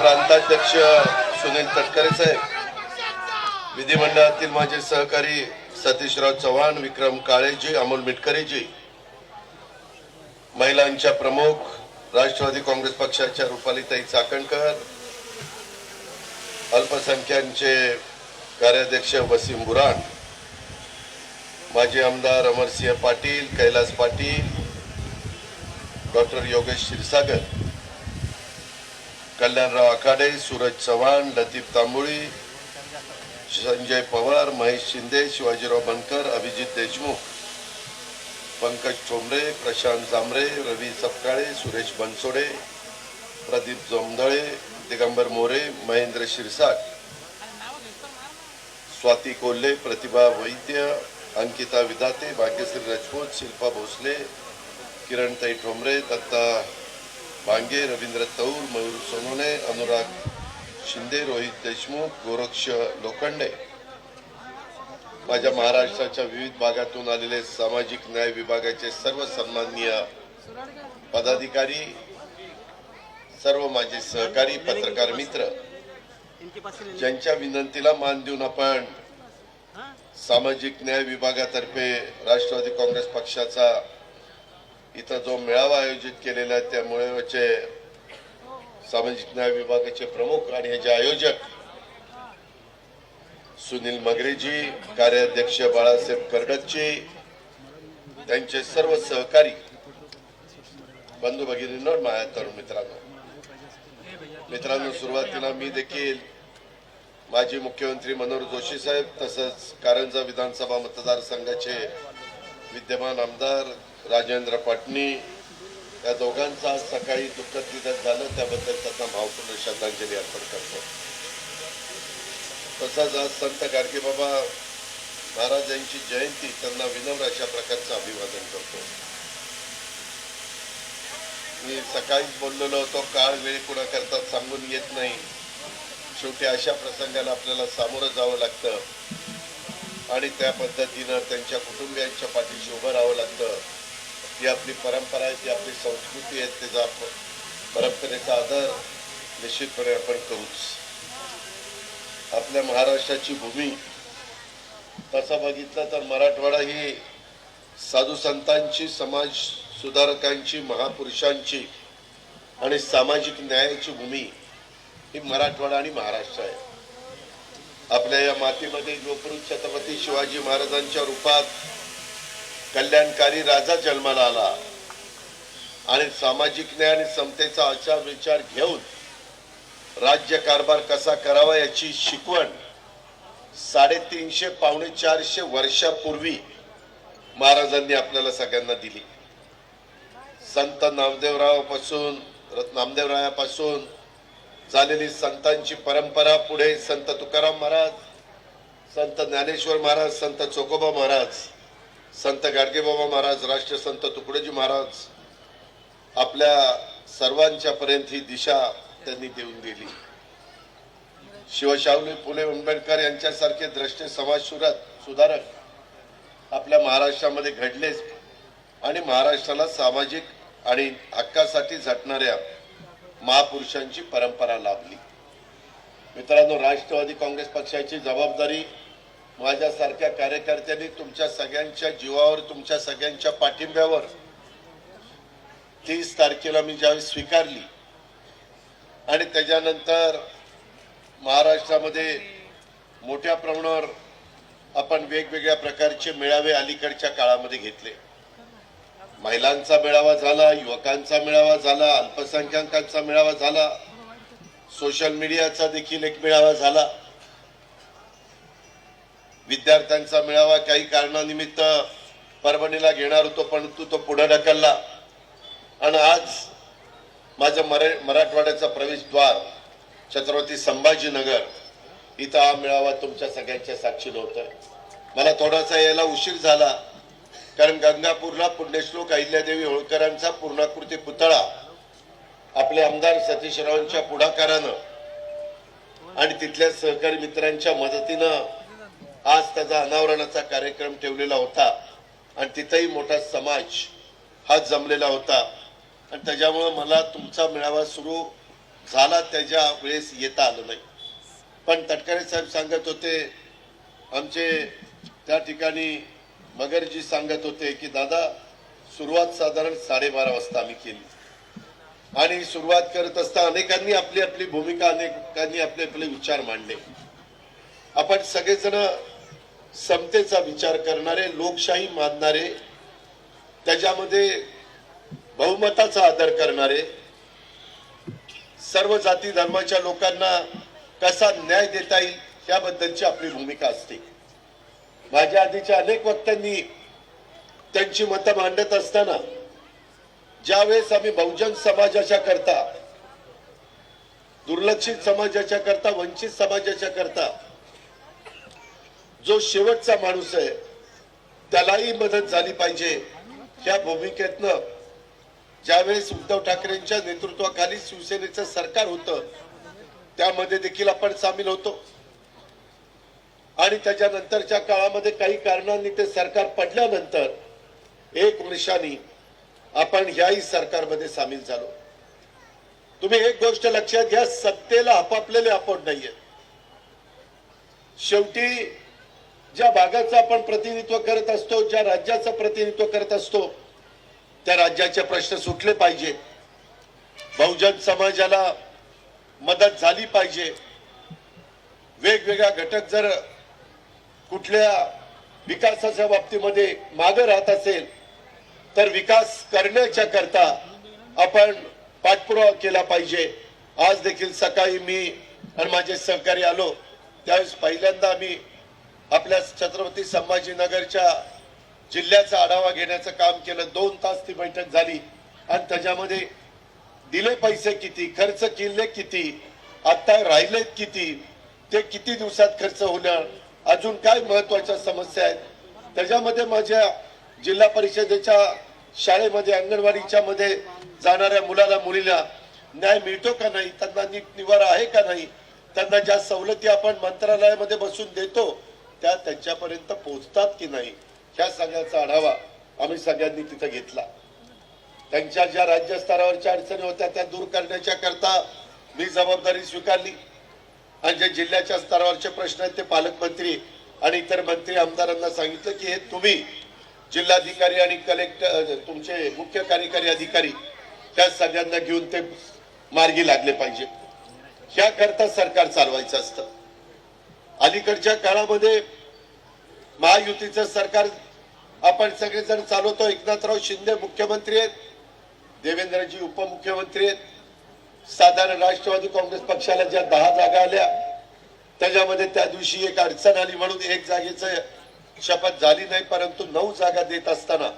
प्रांताध्यक्ष सुनील तटकरे साहेब विधिमंडळातील माझे सहकारी सतीशराव चव्हाण विक्रम काळेजी अमोल मिटकरीजी महिलांच्या प्रमुख राष्ट्रवादी काँग्रेस पक्षाच्या रुपालीताई चाकणकर अल्पसंख्यांचे कार्याध्यक्ष वसीम बुराण माजी आमदार अमरसिंह पाटील कैलास पाटील डॉक्टर योगेश क्षीरसागर कल्याणराव आखाडे सूरज चव्हाण लतीफ तांबुळी संजय पवार महेश शिंदे शिवाजीराव बनकर अभिजित देशमुख पंकज ठोंबरे प्रशांत जांभरे रवी सपकाळे सुरेश बनसोडे प्रदीप जोमदळे दिगंबर मोरे महेंद्र शिरसाट स्वाती कोल्हे प्रतिभा वैद्य अंकिता विधाते भाग्यश्री राजपूत शिल्पा भोसले किरणताई ठोंबरे दत्ता भांगे रवींद्र तौर मयूर सोनोने अनुराग शिंदे रोहित देशमुख गोरक्ष लोखंडे. माझ्या महाराष्ट्राच्या विविध भागातून आलेले सामाजिक न्याय विभागाचे सर्व सन्माननीय पदाधिकारी सर्व माझे सहकारी पत्रकार मित्र ज्यांच्या विनंतीला मान देऊन आपण सामाजिक न्याय विभागातर्फे राष्ट्रवादी काँग्रेस पक्षाचा इथं जो मेळावा आयोजित केलेला आहे त्यामुळे सामाजिक न्याय विभागाचे प्रमुख आणि याचे आयोजक सुनील मगरेजी कार्याध्यक्ष बाळासाहेब कर्डकजी त्यांचे सर्व सहकारी बंधू भगिनींवर माझ्या तरुण मित्रांनो. मित्रांनो सुरुवातीला मी देखील माजी मुख्यमंत्री मनोहर जोशी साहेब तसंच कारंजा विधानसभा मतदारसंघाचे विद्यमान आमदार राजेंद्र पाटणी या दोघांचं आज सकाळी दुःखद निधन झालं त्याबद्दल त्यांना भावपूर्ण श्रद्धांजली अर्पण करतो. तसंच आज संत गाडगेबाबा महाराज यांची जयंती त्यांना विनम्र अशा प्रकारचं अभिवादन करतो. मी सकाळीच बोललेलो होतो काळ वेळ कुणा करतात सांगून येत नाही. शेवटी अशा प्रसंगाला आपल्याला सामोरं जावं लागतं. आणि त्या पद्धतीनं त्यांच्या कुटुंबियांच्या पाठीशी उभं राहावं लागतं. जी आपली परंपरा आहे जी आपली संस्कृती आहे त्याचा परंपरेचा आदर निश्चितपणे आपण करूच. आपल्या महाराष्ट्राची भूमी तसं बघितलं तर मराठवाडा ही साधू संतांची समाज सुधारकांची महापुरुषांची आणि सामाजिक न्यायाची भूमी ही मराठवाडा आणि महाराष्ट्र आहे. आपल्या या मातीमध्ये लोकपुरुष छत्रपती शिवाजी महाराजांच्या रूपात कल्याणकारी राजा जन्माला आला. आणि सामाजिक न्याय आणि समतेचा आचार विचार घेऊन राज्य कारभार कसा करावा याची शिकवण साडेतीनशे पावणे चारशे वर्षापूर्वी महाराजांनी आपल्याला सगळ्यांना दिली. संत नामदेवरावापासून नामदेवरायापासून झालेली संतांची परंपरा पुढे संत तुकाराम महाराज संत ज्ञानेश्वर महाराज संत चोकोबा महाराज संत गाडगेबाबा महाराज राष्ट्रसंत तुकडोजी महाराज आपल्या सर्वांच्या पर्यंत ही दिशा त्यांनी देऊन दिली. शिवशावली फुले आंबेडकर यांच्यासारखे द्रष्टे समाज सुधारक आपल्या महाराष्ट्रामध्ये घडलेच आणि महाराष्ट्राला सामाजिक आणि हक्कासाठी झटणाऱ्या महापुरुषांची परंपरा लाभली. मित्रांनो राष्ट्रवादी काँग्रेस पक्षाची जबाबदारी माझ्यासारख्या कार्यकर्त्यांनी तुमच्या सगळ्यांच्या जीवावर तुमच्या सगळ्यांच्या पाठिंब्यावर तीस तारखेला मी ज्यावेळी स्वीकारली आणि त्याच्यानंतर महाराष्ट्रामध्ये मोठ्या प्रमाणावर आपण वेगवेगळ्या प्रकारचे मेळावे अलीकडच्या काळामध्ये घेतले. महिलांचा मेळावा झाला युवकांचा मेळावा झाला अल्पसंख्याकांचा मेळावा झाला. सोशल मीडियाचा देखील एक मेळावा झाला. विद्यार्थ्यांचा मेळावा काही कारणानिमित्त परभणीला घेणार होतो परंतु तो पुढे ढकलला. आणि आज माझं मरा मराठवाड्याचा प्रवेशद्वार छत्रपती संभाजीनगर इथं हा मेळावा तुमच्या सगळ्यांच्या साक्षीनं होतोय. मला थोडासा यायला उशीर झाला कारण गंगापूरला पुण्यश्लोक अहिल्यादेवी होळकरांचा पूर्णाकृती पुतळा आपले आमदार सतीशरावांच्या पुढाकारानं आणि तिथल्या सहकारी मित्रांच्या मदतीनं आज त्याचा अनावरणाचा कार्यक्रम ठेवलेला होता. आणि तिथंही मोठा समाज हा जमलेला होता. आणि त्याच्यामुळं मला तुमचा मेळावा सुरू झाला त्याच्या वेळेस येता आलं नाही. पण तटकरे साहेब सांगत होते आमचे त्या ठिकाणी मगरजी सांगत होते की दादा सुरुवात साधारण साडेबारा वाजता आम्ही केली. आणि सुरुवात करत असता अनेकांनी आपली आपली भूमिका अनेकांनी आपले आपले विचार मांडले. आपण सगळेजण समतेचा विचार करणारे लोकशाही मानणारे त्याच्यामध्ये बहुमताचा आदर करणारे सर्व जाती धर्माच्या लोकांना कसा न्याय देता येईल याबद्दलची आपली भूमिका असते. माझ्या आधीच्या अनेक वक्त्यांनी त्यांची मतं मांडत असताना ज्यावेळेस आम्ही बहुजन समाजाच्या करता दुर्लक्षित समाजाच्या करता वंचित समाजाच्या करता जो शेवटचा माणूस आहे त्यालाही मदत झाली पाहिजे. या भूमिकेतनं ज्यावेळेस उद्धव ठाकरेंच्या नेतृत्वाखाली शिवसेनेचं सरकार होतं त्यामध्ये देखील आपण सामील होतो. आणि त्याच्यानंतरच्या काळामध्ये काही कारणांनी ते सरकार पडल्यानंतर एक वर्षांनी आपण याही सरकारमध्ये सामील झालो. तुम्ही एक गोष्ट लक्षात घ्या सत्तेला आपापलेले आपण नाहीये. शेवटी ज्या भागाचं आपण प्रतिनिधित्व करत असतो ज्या राज्याचं प्रतिनिधित्व करत असतो त्या राज्याचे प्रश्न सुटले पाहिजे. बहुजन समाजाला मदत झाली पाहिजे. वेगवेगळ्या घटक जर कुठल्या विकासाच्या बाबतीमध्ये मागे राहत असेल तर विकास करण्याच्या करता आपण पाठपुरावा केला पाहिजे. आज देखील सकाळी मी आणि माझे सहकारी आलो. त्यावेळेस पहिल्यांदा आम्ही आपल्या छत्रपती संभाजीनगरच्या जिल्ह्याचा आढावा घेण्याचं काम केलं. दोन तास ती बैठक झाली. आणि त्याच्यामध्ये दिले पैसे किती खर्च केले किती आता राहिले किती ते किती दिवसात खर्च होणार अजून काय महत्त्वाच्या समस्या आहेत? त्याच्यामध्ये माझ्या जिल्हा परिषदेच्या शाळेमध्ये अंगणवाडीच्या मध्ये जाणाऱ्या मुलाला मुलीला न्याय मिळतो का नाही? त्यांना नीट निवारा आहे का नाही? त्यांना ज्या सवलती आपण मंत्रालयामध्ये बसून देतो त्या त्यांच्यापर्यंत पोहोचतात की नाही ह्या सगळ्याचा आढावा आम्ही सगळ्यांनी तिथं घेतला. त्यांच्या ज्या राज्य स्तरावरच्या अडचणी होत्या त्या दूर करण्याच्या करता मी जबाबदारी स्वीकारली. आणि जे जिल्ह्याच्या स्तरावरचे प्रश्न आहेत ते पालकमंत्री आणि इतर मंत्री आमदारांना सांगितलं की हे तुम्ही जिल्हाधिकारी आणि कलेक्टर तुमचे मुख्य कार्यकारी अधिकारी त्या सगळ्यांना घेऊन ते मार्गी लागले पाहिजे. याकरता सरकार चालवायचं असतं. अलीकडच्या काळामध्ये महायुतीचं सरकार आपण सगळेजण चालवतो. एकनाथराव शिंदे मुख्यमंत्री आहेत. देवेंद्रजी उपमुख्यमंत्री आहेत. साधारण राष्ट्रवादी काँग्रेस पक्षाला ज्या दहा जागा आल्या त्याच्यामध्ये त्या दिवशी एक अडचण आली म्हणून एक जागेच शपथ झाली नाही परंतु नऊ जागा देत असताना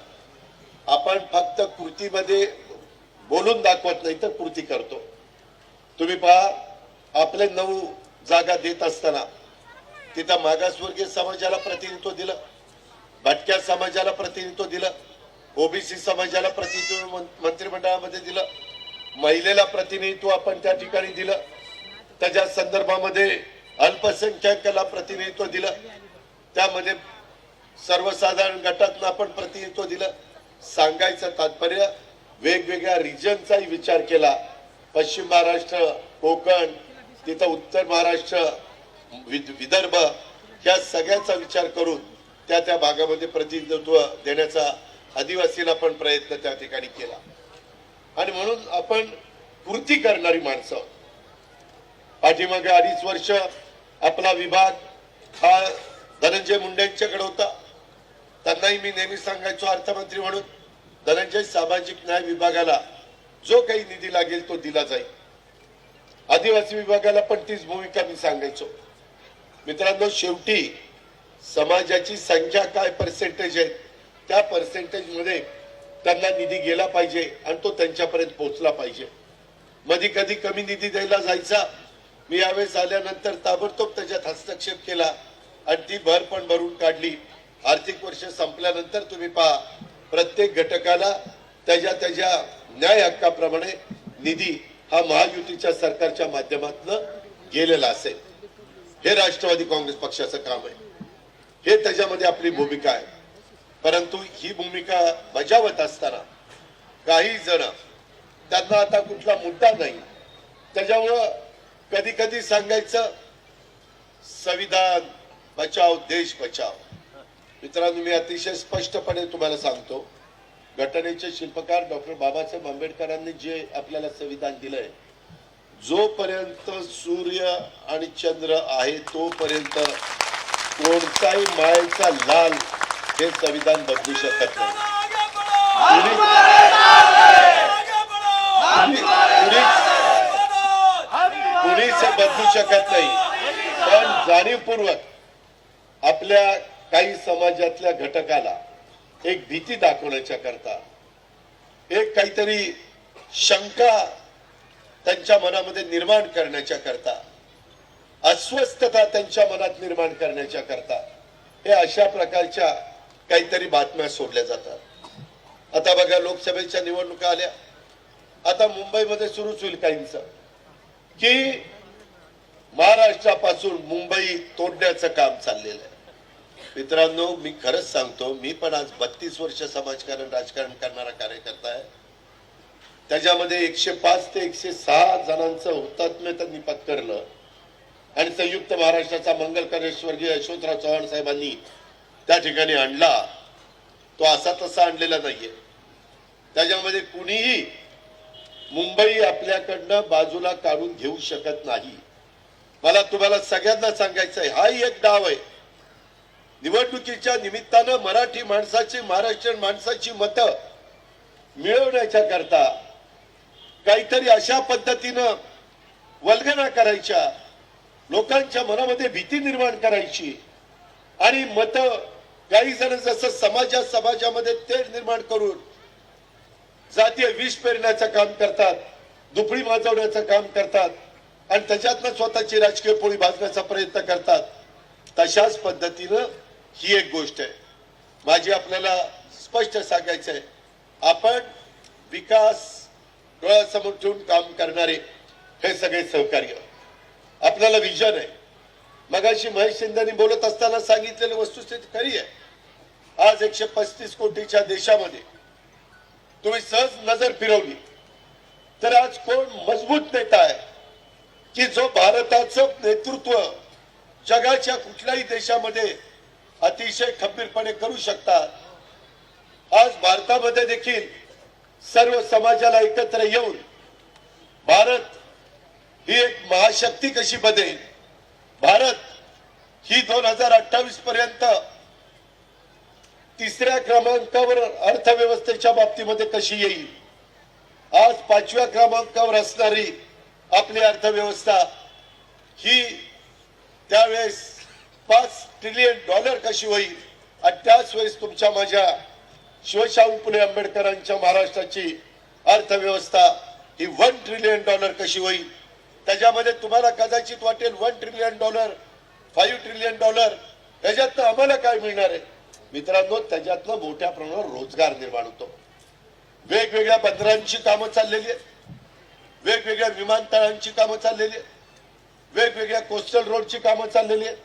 आपण फक्त कृतीमध्ये बोलून दाखवत नाही तर कृती करतो. तुम्ही पहा आपले नऊ जागा देत असताना तिथं मागासवर्गीय समाजाला प्रतिनिधित्व दिलं. भटक्या समाजाला प्रतिनिधित्व दिलं. ओबीसी समाजाला प्रतिनिधित्व मंत्रिमंडळामध्ये दिलं. महिलेला प्रतिनिधित्व आपण त्या ठिकाणी दिलं. त्याच्या संदर्भामध्ये अल्पसंख्याकाला प्रतिनिधित्व दिलं. त्यामध्ये सर्वसाधारण गटातनं आपण प्रतिनिधित्व दिलं. सांगायचं तात्पर्य वेगवेगळ्या रिजनचाही विचार केला. पश्चिम महाराष्ट्र कोकण तिथं उत्तर महाराष्ट्र विदर्भ या सगळ्याचा विचार करून त्या त्या भागामध्ये प्रतिनिधित्व देण्याचा आदिवासीला पण प्रयत्न त्या ठिकाणी केला. आणि म्हणून आपण कृती करणारी माणसं. पाठीमागे अडीच वर्ष आपला विभाग हा धनंजय मुंडेंच्याकडे होता. त्यांनाही मी नेहमी सांगायचो अर्थमंत्री म्हणून धनंजय सामाजिक न्याय विभागाला जो काही निधी लागेल तो दिला जाईल. आदिवासी विभागाला पण तीच भूमिका मी सांगायचो. मित्रांनो शेवटी समाजाची संख्या काय पर्सेंटेज आहे? त्या पर्सेंटेजमध्ये त्यांना निधी गेला पाहिजे आणि तो त्यांच्यापर्यंत पोहोचला पाहिजे. मधी कधी कमी निधी द्यायला जायचा? मी यावेळेस आल्यानंतर ताबडतोब त्याच्यात हस्तक्षेप केला आणि ती भर पण भरून काढली. आर्थिक वर्ष संपल्यानंतर तुम्ही पहा प्रत्येक घटकाला त्याच्या त्याच्या न्याय हक्काप्रमाणे निधी हा महायुतीच्या सरकारच्या माध्यमातून गेलेला असेल. हे राष्ट्रवादी काँग्रेस पक्षाचं काम आहे. हे त्याच्यामध्ये आपली भूमिका आहे. परंतु ही भूमिका बजावत असताना काही जण त्यांना आता कुठला मुद्दा नाही. त्याच्यामुळं कधी कधी सांगायचं संविधान बचाव देश बचाव. मित्रांनो मी अतिशय स्पष्टपणे तुम्हाला सांगतो घटनेचे शिल्पकार डॉक्टर बाबासाहेब आंबेडकरांनी जे आपल्याला संविधान दिलंय जोपर्यंत सूर्य आणि चंद्र आहे तोपर्यंत कोणताही मायेचा लाल हे संविधान बदलू शकत नाही. कुणीच बदलू शकत नाही. पण जाणीवपूर्वक आपल्या काही समाजातल्या घटकाला एक भीती दाखवण्याच्या करता एक काहीतरी शंका त्यांच्या मनामध्ये निर्माण करण्याच्या करता. अस्वस्थता त्यांच्या मनात निर्माण करण्याच्या करता. हे अशा प्रकारच्या काहीतरी बातम्या सोडल्या जातात. आता बघा लोकसभेच्या निवडणुका आल्या. आता मुंबईमध्ये सुरूच होईल काहींच. की महाराष्ट्रापासून मुंबई तोडण्याचं काम चाललेलं आहे. मित्रांनो मी खरंच सांगतो मी पण आज बत्तीस वर्ष समाजकारण राजकारण करणारा कार्यकर्ता आहे. त्याच्यामध्ये एकशे पाच ते एकशे सहा जणांचं हुतात्म्य त्यांनी पत्करलं. आणि संयुक्त महाराष्ट्राचा मंगल स्वर्गीय यशवंतराव चव्हाण साहेबांनी त्या ठिकाणी आणला. तो असा तसा आणलेला नाहीये. त्याच्यामध्ये कुणीही मुंबई आपल्याकडनं बाजूला काढून घेऊ शकत नाही. मला तुम्हाला सगळ्यांना सांगायचं आहे हाही एक डाव आहे. निवडणुकीच्या निमित्तानं मराठी माणसाची महाराष्ट्रीयन माणसाची मतं मिळवण्याच्या करता काहीतरी अशा पद्धतीनं वल्गना करायच्या लोकांच्या मनामध्ये भीती निर्माण करायची आणि मत काही जण जसं समाजा समाजामध्ये तेढ निर्माण करून जातीय विष पेरण्याचं काम करतात दुपडी माजवण्याचं काम करतात आणि त्याच्यातनं स्वतःची राजकीय पोळी भाजण्याचा प्रयत्न करतात तशाच पद्धतीनं ही एक गोष्ट आहे. माझी आपल्याला स्पष्ट सांगायचं आहे आपण विकास डोळ्यासमोर ठेवून काम करणारे हे सगळे सहकार्य. आपल्याला विजन आहे. मगाशी महेश शिंदेनी बोलत असताना सांगितलेली वस्तुस्थिती खरी आहे. आज एकशे पस्तीस कोटीच्या देशामध्ये तुम्ही सहज नजर फिरवली. तर आज कोण मजबूत नेता आहे? की जो भारताचं नेतृत्व जगाच्या कुठल्याही देशामध्ये अतिशय खंबीरपणे करू शकतात? आज भारतामध्ये देखील सर्व समाजाला एकत्र येऊन भारत ही एक महाशक्ती कशी बनेल? भारत ही दोन हजार अठ्ठावीस पर्यंत तिसऱ्या क्रमांकावर अर्थव्यवस्थेच्या बाबतीमध्ये कशी येईल? आज पाचव्या क्रमांकावर असणारी आपली अर्थव्यवस्था ही त्यावेळेस पाच ट्रिलियन डॉलर कशी होईल? आणि त्याच वेळेस तुमच्या माझ्या शिवशाहू फुले आंबेडकरांच्या महाराष्ट्राची अर्थव्यवस्था ही वन ट्रिलियन डॉलर कशी होईल? त्याच्यामध्ये तुम्हाला कदाचित वाटेल one trillion dollar five trillion dollar त्याच्यातनं आम्हाला काय मिळणार आहे? मित्रांनो त्याच्यातनं मोठ्या प्रमाणावर रोजगार निर्माण होतो. वेगवेगळ्या बंदरांची कामं चाललेली आहेत. वेगवेगळ्या विमानतळांची कामं चाललेली आहेत. वेगवेगळ्या कोस्टल रोडची कामं चाललेली आहेत.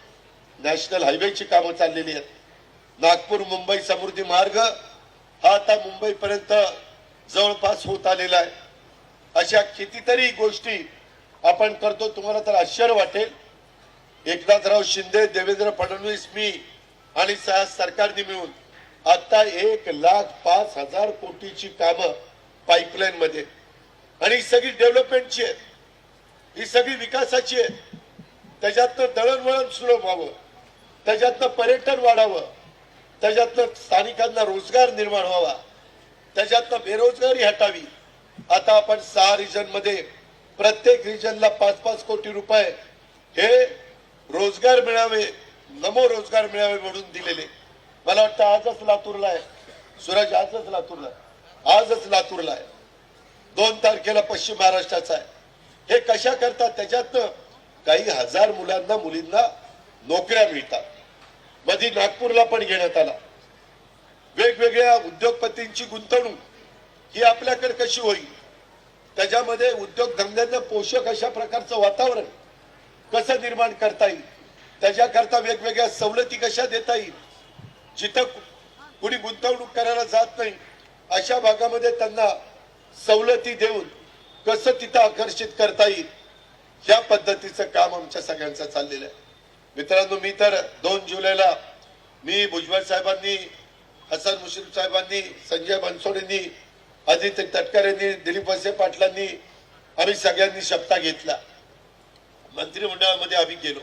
नॅशनल हायवेची कामं चाललेली आहेत. नागपूर मुंबई समृद्धी मार्ग हा आता मुंबईपर्यंत जवळपास होत आलेला आहे. अशा कितीतरी गोष्टी आपण करतो तुम्हाला तर आश्चर्य वाटेल. एकनाथराव शिंदे देवेंद्र फडणवीस मी आणि सरकारने मिळून आता एक लाख पाच हजार कोटीची कामं पाईपलाईन मध्ये आणि ही सगळी डेव्हलपमेंटची आहेत. ही सगळी विकासाची आहेत. त्याच्यातनं दळणवळण सुलभ व्हावं. त्याच्यातनं पर्यटन वाढावं. त्याच्यातनं स्थानिकांना रोजगार निर्माण व्हावा. त्याच्यातनं बेरोजगारी हटावी. आता आपण सहा रिजनमध्ये प्रत्येक रिजनला पाच पाच कोटी रुपये हे रोजगार मिळावे नमो रोजगार मिळावे म्हणून दिलेले. मला वाटतं आजच लातूरला आहे. सूरज आजच लातूरला आहे. आजच लातूरला आहे. दोन तारखेला पश्चिम महाराष्ट्राचा आहे. हे कशा करतात? त्याच्यातनं काही हजार मुलांना मुलींना नोकऱ्या मिळतात. मधी नागपूरला पण घेण्यात आला. वेगवेगळ्या उद्योगपतींची गुंतवणूक ही आपल्याकडे कशी होईल? त्याच्यामध्ये उद्योगधंद्यांना पोषक अशा प्रकारचं वातावरण कसं निर्माण करता येईल? त्याच्याकरता वेगवेगळ्या सवलती कशा देता येईल? जिथं कु- कुणी गुंतवणूक करायला जात नाही अशा भागामध्ये त्यांना सवलती देऊन कसं तिथं आकर्षित करता येईल? ह्या पद्धतीचं काम आमच्या सगळ्यांचं चाललेलं आहे. मित्रांनो मी तर दोन जुलैला मी भुजबळ साहेबांनी हसन मुश्रीफ साहेबांनी संजय बनसोडेंनी अजित तटकरेंनी दिलीप वसे पाटलांनी आम्ही सगळ्यांनी शपथा घेतला. मंत्रिमंडळामध्ये आम्ही गेलो.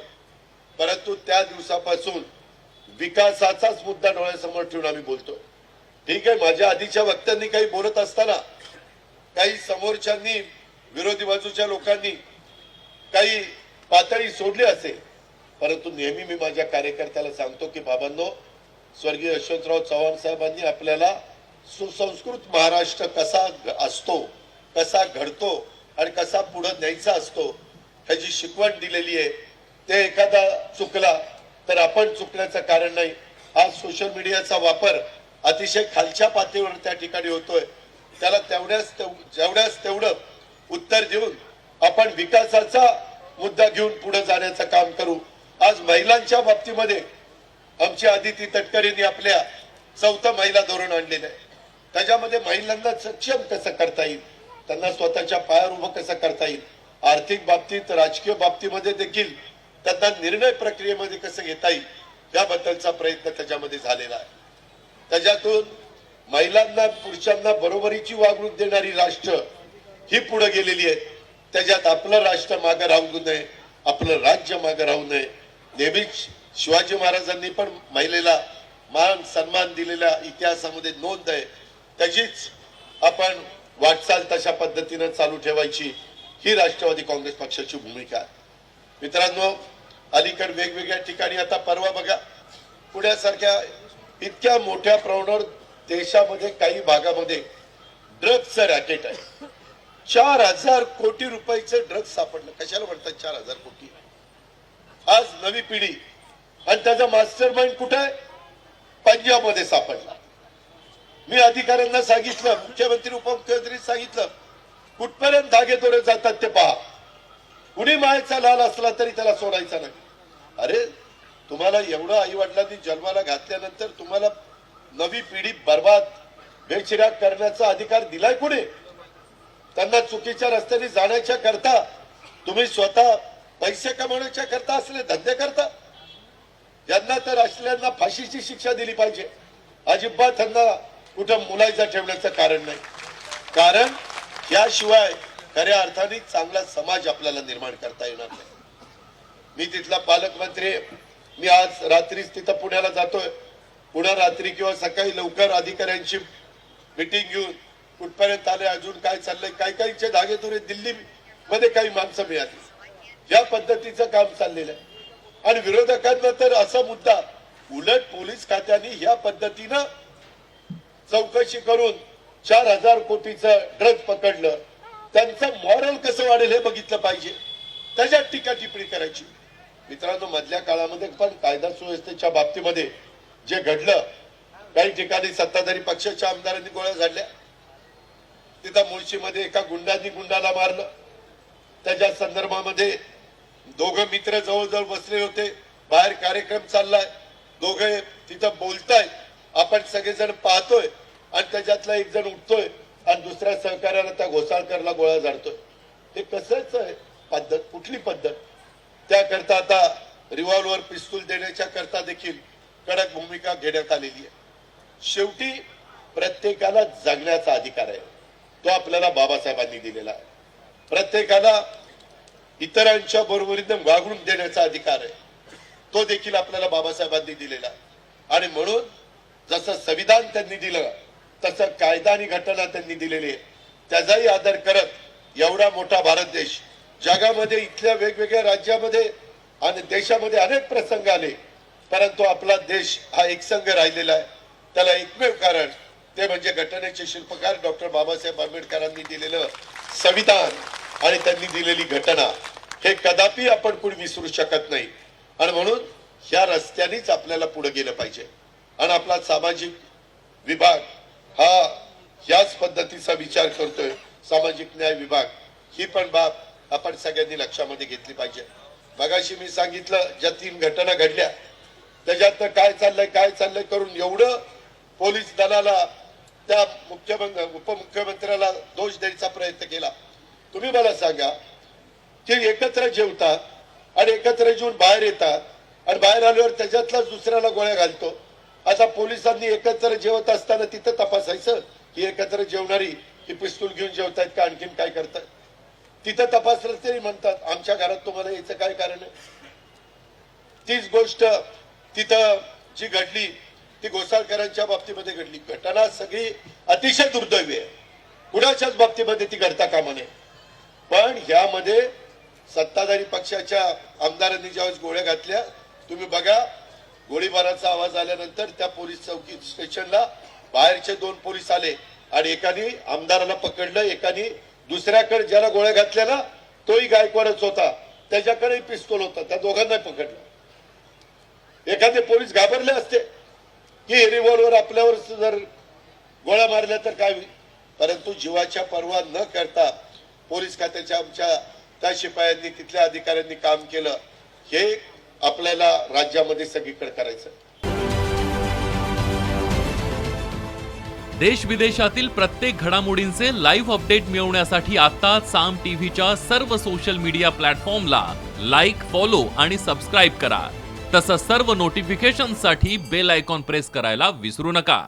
परंतु त्या दिवसापासून विकासाचाच मुद्दा डोळ्यासमोर ठेवून आम्ही बोलतो. ठीक आहे माझ्या आधीच्या वक्त्यांनी काही बोलत असताना काही समोरच्यांनी विरोधी बाजूच्या लोकांनी काही पातळी सोडली असेल परंतु नेहमी मी माझ्या कार्यकर्त्याला सांगतो की बाबांनो स्वर्गीय यशवंतराव चव्हाण साहेबांनी आपल्याला सुसंस्कृत महाराष्ट्र कसा असतो कसा घडतो आणि कसा पुढे न्यायचा असतो ह्याची शिकवण दिलेली आहे. ते एखादा चुकला तर आपण चुकण्याचं कारण नाही. आज सोशल मीडियाचा वापर अतिशय खालच्या पातळीवर त्या ठिकाणी होतोय. त्याला तेवढ्याच तेव- जेवढ्याच तेवढं उत्तर देऊन आपण विकासाचा मुद्दा घेऊन पुढे जाण्याचं काम करू. आज महिलांच्या बाबतीमध्ये आमची आदिती तटकरेंनी आपल्या चौथं महिला धोरण आणलेलं आहे. त्याच्यामध्ये महिलांना सक्षम कसं करता येईल? त्यांना स्वतःच्या पायावर उभं कसं करता येईल? आर्थिक बाबतीत राजकीय बाबतीमध्ये देखील त्यांना निर्णय प्रक्रियेमध्ये कसं घेता येईल? याबद्दलचा प्रयत्न त्याच्यामध्ये झालेला आहे. त्याच्यातून महिलांना पुरुषांना बरोबरीची वागणूक देणारी राष्ट्र ही पुढे गेलेली आहे. त्याच्यात आपलं राष्ट्र मागे राहू नये आपलं राज्य मागे राहू नये नेहमीच शिवाजी महाराजांनी पण महिलेला मान सन्मान दिलेल्या इतिहासामध्ये नोंद आहे. त्याचीच आपण वाटचाल तशा पद्धतीनं चालू ठेवायची ही राष्ट्रवादी काँग्रेस पक्षाची भूमिका आहे. मित्रांनो अलीकड वेगवेगळ्या ठिकाणी आता परवा बघा पुण्यासारख्या इतक्या मोठ्या प्रमाणावर देशामध्ये काही भागामध्ये ड्रग्जचं रॅकेट आहे. चार हजार कोटी रुपयाचं ड्रग्ज सापडलं. कशाला म्हणतात चार हजार कोटी? आज नवी पिढी आणि त्याचा मास्टर माइंड कुठे आहे? पंजाबमध्ये सापडला. मी अधिकाऱ्यांना सांगितलं मुख्यमंत्री उपमुख्यमंत्री सांगितलं कुठपर्यंत धागेदोरे जातात ते पहा. कुणी मायचा लाल असला तरी त्याला सोडायचा नाही. अरे तुम्हाला एवढं आई वडिलांनी जन्माला घातल्यानंतर तुम्हाला नवी पिढी बर्बाद बेचिराग करण्याचा अधिकार दिलाय कुणी? त्यांना चुकीच्या रस्त्याने जाण्याच्या करता तुम्ही स्वतः पैसे कमवण्याच्या करता असले धंदे करता यांना तर असल्यांना फाशीची शिक्षा दिली पाहिजे. अजिबात त्यांना कुठं मुलायचा ठेवण्याचं कारण नाही. कारण याशिवाय खऱ्या अर्थाने चांगला समाज आपल्याला निर्माण करता येणार नाही. मी तिथला पालकमंत्री मी आज रात्रीच तिथं पुण्याला जातोय. पुन्हा रात्री किंवा सकाळी लवकर अधिकाऱ्यांची मिटिंग घेऊन कुठपर्यंत आले अजून काय चाललंय काही काहीचे धागेदोरे दिल्ली मध्ये काही माणसं मिळाली. या पद्धतीचं काम चाललेलं आहे. आणि विरोधकांना तर असा मुद्दा उलट पोलीस खात्याने या पद्धतीनं चौकशी करून चार हजार कोटीचं ड्रग पकडलं. त्यांचं मॉरल कसं वाढेल हे बघितलं पाहिजे. त्याच्यात टीका टिप्पणी करायची. मित्रांनो मधल्या काळामध्ये पण कायदा सुव्यवस्थेच्या बाबतीमध्ये जे घडलं काही ठिकाणी सत्ताधारी पक्षाच्या आमदारांनी गोळ्या झाडल्या. तिथं मुळशीमध्ये एका गुंडांनी गुंडाला मारलं. त्याच्या संदर्भामध्ये दोघं मित्र जवळजवळ बसले होते. बाहेर कार्यक्रम चाललाय. दोघे तिथं बोलतायत. आपण सगळेजण पाहतोय आणि त्याच्यातला एक जण उठतोय आणि दुसऱ्या सहकार्याला त्या घोसाळकरला गोळा झाडतोय. हे कसंच आहे? पद्धत कुठली पद्धत? त्याकरता आता रिव्हॉल्वर पिस्तूल देण्याच्या करता देखील कडक भूमिका घेण्यात आलेली आहे. शेवटी प्रत्येकाला जगण्याचा अधिकार आहे. तो आपल्याला बाबासाहेबांनी दिलेला आहे. प्रत्येकाला इतरांच्या बरोबरीनं वागणूक देण्याचा अधिकार आहे. तो देखील आपल्याला बाबासाहेबांनी दिलेला आणि म्हणून जसं संविधान त्यांनी दिलं तसं कायदा आणि घटना त्यांनी दिलेली आहे. त्याचाही आदर करत एवढा मोठा भारत देश जगामध्ये इथल्या वेगवेगळ्या राज्यामध्ये आणि देशामध्ये अनेक प्रसंग आले. परंतु आपला देश हा एकसंघ राहिलेला आहे. त्याला एकमेव कारण ते म्हणजे घटनेचे शिल्पकार डॉक्टर बाबासाहेब आंबेडकरांनी दिलेलं संविधान. आणि त्यांनी दिलेली घटना हे कदापि आपण कुणी विसरू शकत नाही. आणि म्हणून ह्या रस्त्यानेच आपल्याला पुढे गेलं पाहिजे. आणि आपला सामाजिक विभाग हा याच पद्धतीचा विचार करतोय. सामाजिक न्याय विभाग. ही पण बाब आपण सगळ्यांनी लक्षामध्ये घेतली पाहिजे. मगाशी मी सांगितलं ज्या तीन घटना घडल्या त्याच्यात काय चाललंय काय चाललंय करून एवढं पोलीस दलाला त्या मुख्यमंत्री उपमुख्यमंत्र्याला दोष द्यायचा प्रयत्न केला. तुम्ही मला सांगा ते एकत्र जेवतात आणि एकत्र जेवून बाहेर येतात आणि बाहेर आल्यावर त्याच्यातलाच दुसऱ्याला गोळ्या घालतो. आता पोलिसांनी एकत्र जेवत असताना तिथं तपासायचं की एकत्र जेवणारी ही पिस्तूल घेऊन जेवतायत का आणखीन काय करतायत? तिथं तपासलं तरी म्हणतात आमच्या घरात तुम्हाला याचं काय कारण आहे? तीच गोष्ट तिथं जी घडली ती घोसाळकरांच्या बाबतीमध्ये घडली. घटना सगळी अतिशय दुर्दैवी आहे. कुणाच्याच बाबतीमध्ये ती घडता कामा नये. पण ह्यामध्ये सत्ताधारी पक्षाच्या आमदारांनी ज्यावेळेस गोळ्या घातल्या तुम्ही बघा गोळीबाराचा आवाज आल्यानंतर त्या पोलीस चौकी स्टेशनला बाहेरचे दोन पोलीस आले आणि एकाने आमदाराला पकडलं एकाने दुसऱ्याकडे ज्याला गोळ्या घातल्या ना तोही गायकवाडच होता. त्याच्याकडेही पिस्तूल होता त्या दोघांनाही पकडलं. एखादे पोलीस घाबरले असते की रिव्हॉल्वर आपल्यावर जर गोळ्या मारल्या तर काय होईल? परंतु जीवाच्या पर्वा न करता पोलीस खात्याच्या आमच्या त्या शिपायांनी तिथल्या अधिकाऱ्यांनी काम केलं. हे आपल्याला राज्यामध्ये सगळीकडे करायचं देश विदेशातील प्रत्येक घडामोडींचे लाईव्ह अपडेट मिळवण्यासाठी आता साम टीव्हीच्या सर्व सोशल मीडिया प्लॅटफॉर्मला लाईक फॉलो आणि सबस्क्राईब करा. तसंच सर्व नोटिफिकेशनसाठी बेल आयकॉन प्रेस करायला विसरू नका.